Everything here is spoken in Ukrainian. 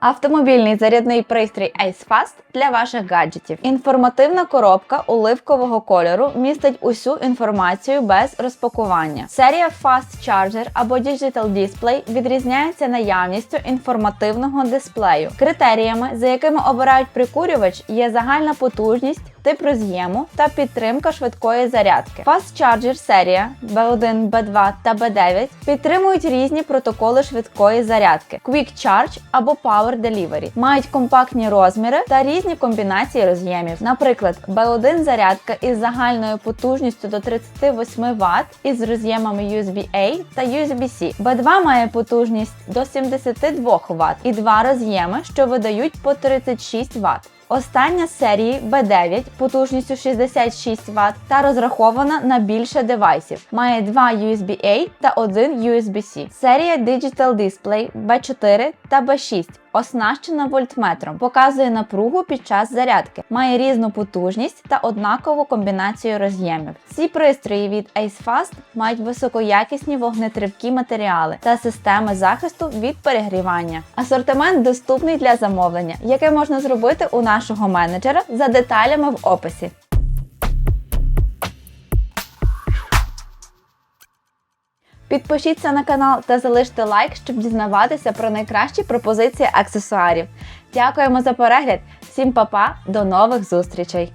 Автомобільний зарядний пристрій IceFast для ваших гаджетів. Інформативна коробка оливкового кольору містить усю інформацію без розпакування. Серія Fast Charger або Digital Display відрізняється наявністю інформативного дисплею. Критеріями, за якими обирають прикурювач, є загальна потужність. Тип роз'єму та підтримка швидкої зарядки. Fast Charger серія B1, B2 та B9 підтримують різні протоколи швидкої зарядки Quick Charge або Power Delivery. Мають компактні розміри та різні комбінації роз'ємів. Наприклад, B1 зарядка із загальною потужністю до 38 Вт із роз'ємами USB-A та USB-C. B2 має потужність до 72 Вт і два роз'єми, що видають по 36 Вт. Остання серії B9 потужністю 66 Вт та розрахована на більше девайсів. Має два USB-A та один USB-C. Серія Digital Display B4 та B6 оснащена вольтметром, показує напругу під час зарядки, має різну потужність та однакову комбінацію роз'ємів. Ці пристрої від Ace Fast мають високоякісні вогнетривкі матеріали та системи захисту від перегрівання. Асортимент доступний для замовлення, яке можна зробити у нашого менеджера за деталями в описі. Підпишіться на канал та залиште лайк, щоб дізнаватися про найкращі пропозиції аксесуарів. Дякуємо за перегляд! Всім па-па, до нових зустрічей!